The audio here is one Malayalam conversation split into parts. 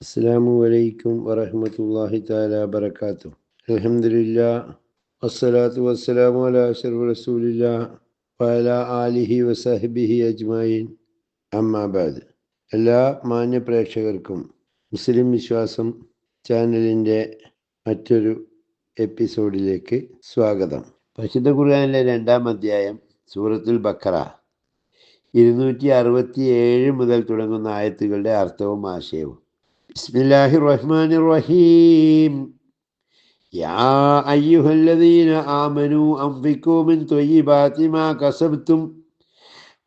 അസ്സാമു അലൈക്കും വറഹമത്തല്ലാഹി താല വബർക്കാത്തു അലഹമില്ല വസ്സലാത്തു വസ്സലാമു അല റസൂലില്ല വല ആലിഹി വസഹബിഹി അജ്മായിൻ അമ്മാബാദ് എല്ലാ മാന്യ പ്രേക്ഷകർക്കും മുസ്ലിം വിശ്വാസം ചാനലിന്റെ മറ്റൊരു എപ്പിസോഡിലേക്ക് സ്വാഗതം. പരിശുദ്ധ ഖുർആനിലെ രണ്ടാം അധ്യായം സൂറത്തുൽ ബക്കറ ഇരുന്നൂറ്റി അറുപത്തി ഏഴ് മുതൽ തുടങ്ങുന്ന ആയത്തുകളുടെ അർത്ഥവും ആശയവും. ബിസ്മില്ലാഹി റഹ്മാൻ റഹീം يا أيها الذين آمنوا أنفقوا من طيبات ما كسبتم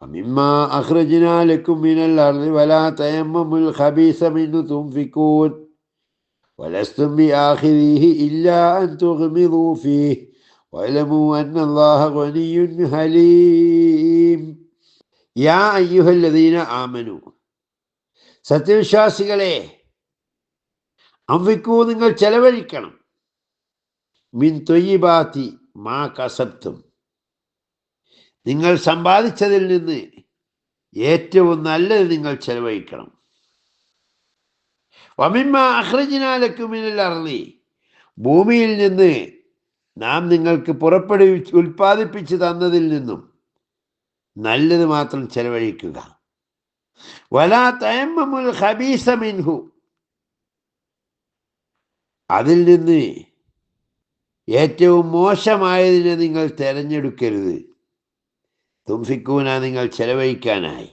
ومما أخرجنا لكم من الأرض ولا تيمموا الخبيث منه تنفقون ولستم بآخذيه إلا أن تغمضوا فيه واعلموا أن الله غني حليم യാ അയ്യുഹല്ലദീന ആമനു സത്യവിശ്വാസികളെ അമ്പിക്കൂ നിങ്ങൾ ചെലവഴിക്കണം. മിൻ തൊയ്യിബാത്തി മാ കസബ്തും. നിങ്ങൾ സമ്പാദിച്ചതിൽ നിന്ന് ഏറ്റവും നല്ലത് നിങ്ങൾ ചെലവഴിക്കണം. വമിമ്മ അഹ്റജിനാലക്കുമിനൽ അറളി ഭൂമിയിൽ നിന്ന് നാം നിങ്ങൾക്ക് പുറപ്പെടുവിച്ച് ഉൽപ്പാദിപ്പിച്ച് തന്നതിൽ നിന്നും നല്ലത് മാത്രം ചെലവഴിക്കുക. വലാ തയമ്മുൽ ഹബീസ മിൻഹു. അതിൽ നിന്ന് ഏറ്റവും മോശമായതിനെ നിങ്ങൾ തിരഞ്ഞെടുക്കരുത്. തുംഫിക്കൂന നിങ്ങൾ ചെലവഴിക്കാനായി.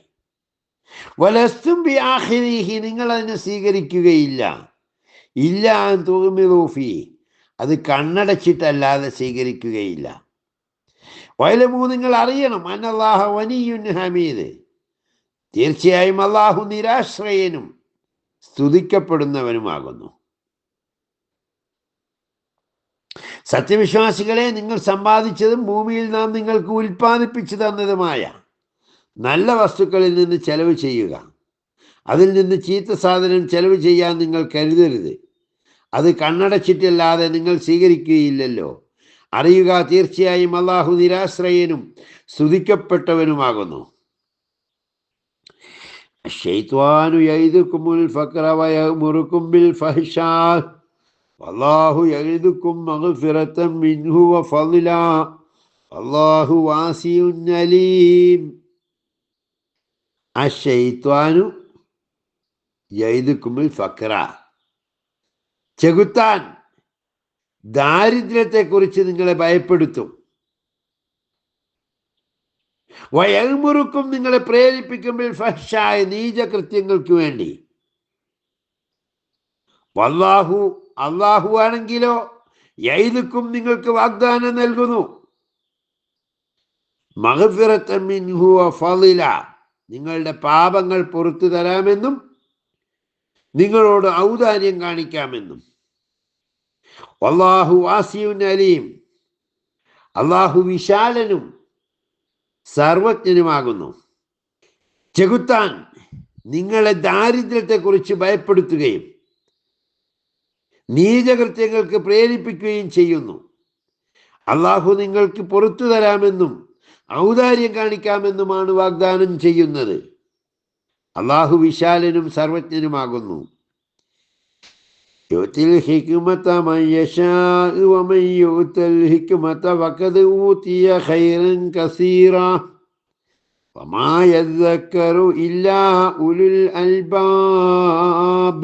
വലസ്തും ബി ആഹിരീഹി നിങ്ങൾ അതിനെ സ്വീകരിക്കുകയില്ല ഇല്ല തൂമിറൂഫി അത് കണ്ണടച്ചിട്ടല്ലാതെ സ്വീകരിക്കുകയില്ല. വയലമൂ നിങ്ങൾ അറിയണം. അന്നല്ലാഹ വനിയുൻ ഹമീദ്. തീർച്ചയായും അള്ളാഹു നിരാശ്രയനും സ്തുതിക്കപ്പെടുന്നവനുമാകുന്നു. സത്യവിശ്വാസികളെ നിങ്ങൾ സമ്പാദിച്ചതും ഭൂമിയിൽ നാം നിങ്ങൾക്ക് ഉൽപ്പാദിപ്പിച്ചു തന്നതുമായ നല്ല വസ്തുക്കളിൽ നിന്ന് ചെലവ് ചെയ്യുക. അതിൽ നിന്ന് ചീത്ത സാധനം ചെലവ് ചെയ്യാൻ നിങ്ങൾ കരുതരുത്. അത് കണ്ണടച്ചിട്ടല്ലാതെ നിങ്ങൾ സ്വീകരിക്കുകയില്ലല്ലോ. അറിയുക തീർച്ചയായും അള്ളാഹു നിരാശ്രയനും സ്തുതിക്കപ്പെട്ടവനുമാകുന്നു. ഷെയ്ത്വാനു ഫക്ര ഫക്രവയ ബിൽ ഫഹിഷാ അള്ളാഹു എഴുതുക്കും മഹുഫിറത്തം മിൻഹു അള്ളാഹു വാസിയുൻ അലീം. അശൈത്വാനു ഫക്ര ചെകുത്താൻ ദാരിദ്ര്യത്തെക്കുറിച്ച് നിങ്ങളെ ഭയപ്പെടുത്തും. വയൽമുറുക്കും നിങ്ങളെ പ്രേരിപ്പിക്കുമ്പോൾ ഫഷായ നീചകൃത്യങ്ങൾക്ക് വേണ്ടി. വല്ലാഹു അള്ളാഹു ആണെങ്കിലോ യൈലുക്കും നിങ്ങൾക്ക് വാഗ്ദാനം നൽകുന്നു. നിങ്ങളുടെ പാപങ്ങൾ പുറത്തു തരാമെന്നും നിങ്ങളോട് ഔദാര്യം കാണിക്കാമെന്നും. അള്ളാഹു വാസിയുൻ അലിയും അള്ളാഹു വിശാലനും സർവജ്ഞനുമാകുന്നു. ചെകുത്താൻ നിങ്ങളെ ദാരിദ്ര്യത്തെക്കുറിച്ച് ഭയപ്പെടുത്തുകയും നീചകൃത്യങ്ങൾക്ക് പ്രേരിപ്പിക്കുകയും ചെയ്യുന്നു അള്ളാഹു നിങ്ങൾക്ക് പുറത്തു തരാമെന്നും ഔദാര്യം കാണിക്കാമെന്നുമാണ് വാഗ്ദാനം ചെയ്യുന്നത് അള്ളാഹു വിശാലനും സർവജ്ഞനുമാകുന്നു يؤتي الحكمة من يشاء ومن يؤت الحكمة فقد أوتي خيرا كثيرا وما يذكر إلا أولو الألباب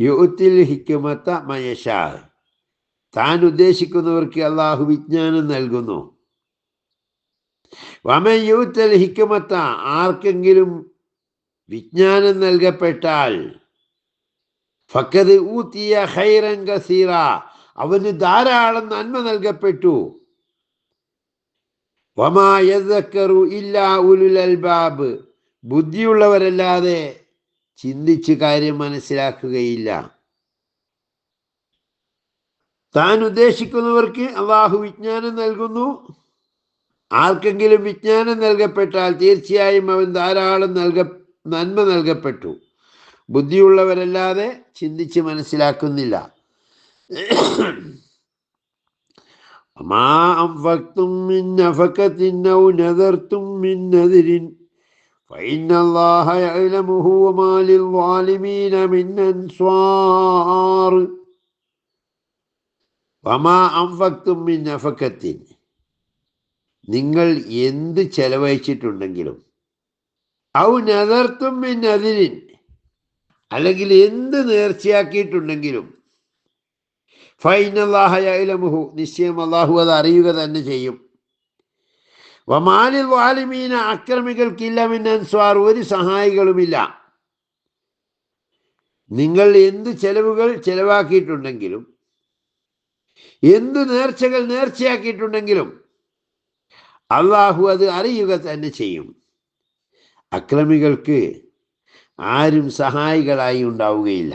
യുഗത്തിൽ ഹിക്കുമത്ത മയശാ താൻ ഉദ്ദേശിക്കുന്നവർക്ക് അള്ളാഹു വിജ്ഞാനം നൽകുന്നു. വമയൂത്തൽ ഹിക്കുമത്ത ആർക്കെങ്കിലും വിജ്ഞാനം നൽകപ്പെട്ടാൽ ഫക്കത് ഊത്തിയ ഹൈറൻ സീറ അവന് ധാരാളം നന്മ നൽകപ്പെട്ടു. വമാ ഇല്ല ഉലുൽ അൽബാബ് ബുദ്ധിയുള്ളവരല്ലാതെ ചിന്തിച്ച് കാര്യം മനസ്സിലാക്കുകയില്ല. താൻ ഉദ്ദേശിക്കുന്നവർക്ക് അള്ളാഹു വിജ്ഞാനം നൽകുന്നു. ആർക്കെങ്കിലും വിജ്ഞാനം നൽകപ്പെട്ടാൽ തീർച്ചയായും അവൻ ധാരാളം നൽക നന്മ നൽകപ്പെട്ടു. ബുദ്ധിയുള്ളവരല്ലാതെ ചിന്തിച്ച് മനസ്സിലാക്കുന്നില്ല. മാ മിൻ മിൻ فإن الله يعلمه وما للظالمين من أنصار وما أنفقتم من نفقة നിങ്ങൾ എന്ത് ചെലവഴിച്ചിട്ടുണ്ടെങ്കിലും ഔ നദർത്തും മിൻ അതിരിൻ അല്ലെങ്കിൽ എന്ത് നേർച്ചയാക്കിയിട്ടുണ്ടെങ്കിലും ഫൈനല്ലാഹയലമുഹു നിശ്ചയം അള്ളാഹു അത് അറിയുക തന്നെ ചെയ്യും വമാലിൽ വാലിമീന അക്രമികൾക്കില്ല മിന്നൻസ്വാർ ഒരു സഹായികളുമില്ല. നിങ്ങൾ എന്ത് ചെലവുകൾ ചെലവാക്കിയിട്ടുണ്ടെങ്കിലും എന്ത് നേർച്ചകൾ നേർച്ചയാക്കിയിട്ടുണ്ടെങ്കിലും അള്ളാഹു അത് അറിയുക തന്നെ ചെയ്യും. അക്രമികൾക്ക് ആരും സഹായികളായി ഉണ്ടാവുകയില്ല.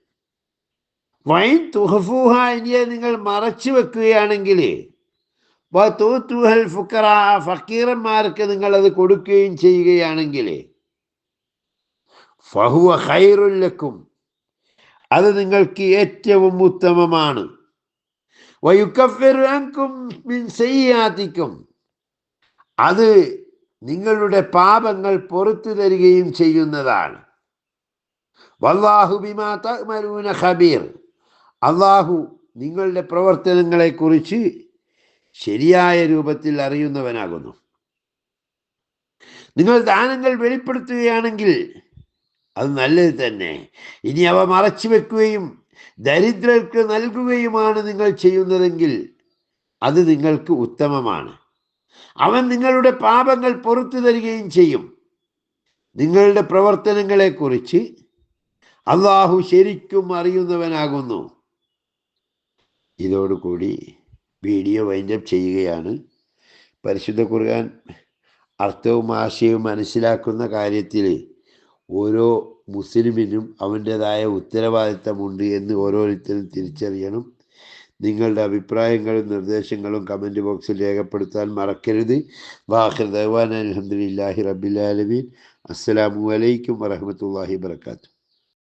വൈൻ തുഹഫൂഹ ഇനിയെ നിങ്ങൾ മറച്ചു വെക്കുകയാണെങ്കിൽ ഫക്കീറന്മാർക്ക് നിങ്ങൾ അത് കൊടുക്കുകയും ചെയ്യുകയാണെങ്കിൽ ഫഹുവ അത് നിങ്ങൾക്ക് ഏറ്റവും ഉത്തമമാണ്. വയുക്കും മിൻ സയ്യാത്തിക്കും അത് നിങ്ങളുടെ പാപങ്ങൾ പുറത്തു തരികയും ചെയ്യുന്നതാണ്. വല്ലാഹു ബിമാ ഖബീർ. അള്ളാഹു നിങ്ങളുടെ പ്രവർത്തനങ്ങളെക്കുറിച്ച് ശരിയായ രൂപത്തിൽ അറിയുന്നവനാകുന്നു. നിങ്ങൾ ദാനങ്ങൾ വെളിപ്പെടുത്തുകയാണെങ്കിൽ അത് നല്ലത് തന്നെ. ഇനി അവ മറച്ചു വെക്കുകയും ദരിദ്രർക്ക് നൽകുകയുമാണ് നിങ്ങൾ ചെയ്യുന്നതെങ്കിൽ അത് നിങ്ങൾക്ക് ഉത്തമമാണ്. അവൻ നിങ്ങളുടെ പാപങ്ങൾ പുറത്തു തരികയും ചെയ്യും. നിങ്ങളുടെ പ്രവർത്തനങ്ങളെക്കുറിച്ച് അള്ളാഹു ശരിക്കും അറിയുന്നവനാകുന്നു. ഇതോടുകൂടി വീഡിയോ വൈൻഡപ്പ് ചെയ്യുകയാണ്. പരിശുദ്ധ ഖുർആൻ അർത്ഥവും ആശയവും മനസ്സിലാക്കുന്ന കാര്യത്തിൽ ഓരോ മുസ്ലിമിനും അവന്റേതായ ഉത്തരവാദിത്തമുണ്ട് എന്ന് ഓരോരുത്തരും തിരിച്ചറിയണം. നിങ്ങളുടെ അഭിപ്രായങ്ങളും നിർദ്ദേശങ്ങളും കമന്റ് ബോക്സിൽ രേഖപ്പെടുത്താൻ മറക്കരുത്. വാഹിർ ദവാൻ അലഹദില്ലാഹി റബിലാലമീൻ അസ്സാം വലൈക്കും വരഹമത്തല്ലാഹി വർക്കാത്തു